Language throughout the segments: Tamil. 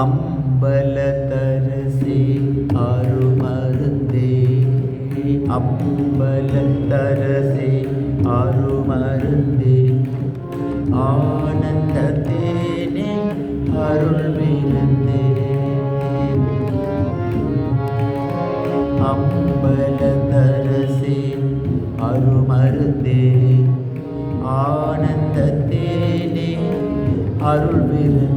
அம்பலத்தரசே அருமருந்தே. அம்பலத்தரசே அருமருந்தே. ஆனந்த தேனே அருள் விருந்தே அம்பலத்தரசே அருமருந்தே. ஆனந்த தேனே அருள் விருந்தே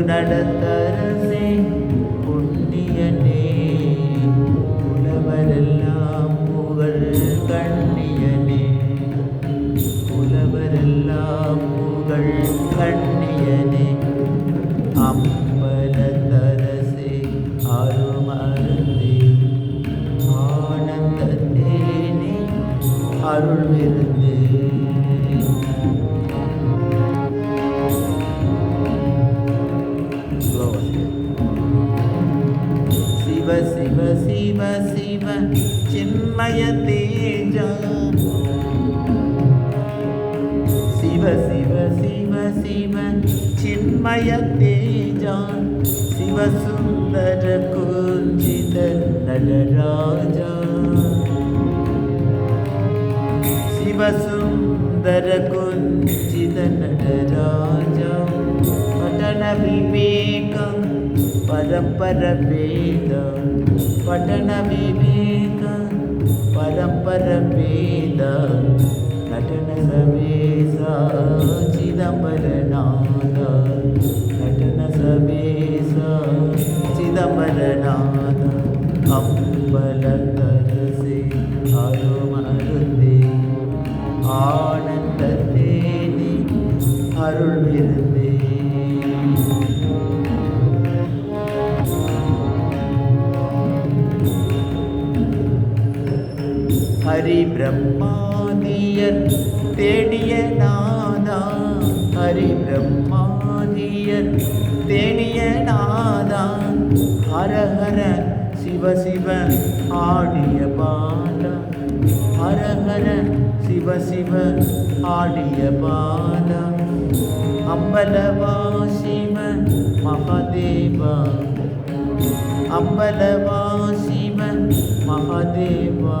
நடத்தரசே புண்ணியனே புலவரெல்லாம் புகழ் கண்ணியனே புலவரெல்லாம் புகழ் கண்ணியனே அம்பலத்தரசே அருமருந்தே ஆனந்த தேனே சிவ சிவ சிவ சிவ சின்மய தேஜா சிவ சிவ சிவ சிவ சின்மய தேஜா சிவசுந்தர குஞ்சித நடராஜா சிவசுந்தர குஞ்சித நடராஜா ஞான விவேகம் பரம்பர வேதம் பட்டண விவேகம் பரம்பர வேதம் நடன சவேசா சிதம்பரநாதா நடன சவேசா சிதம்பரநாதா அம்பலத்தரசே அருமருந்தே. ஆனந்த தேனி அருள் இருந்தே ஹரி பிரம்மாதியர் தேடிய நாதா. ஹரி பிரம்மாதியர் தேடிய நாதா. ஹர ஹர சிவ சிவ ஆடிய பாலா. ஹர ஹர சிவ சிவ ஆடிய பாலா. அம்பலவா சிவ மகாதேவா. அம்பலவா சிவ மகாதேவா.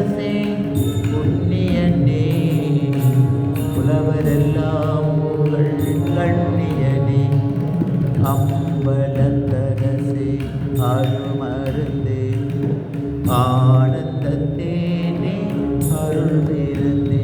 ஆனந்த தேனே அருள் விருந்தே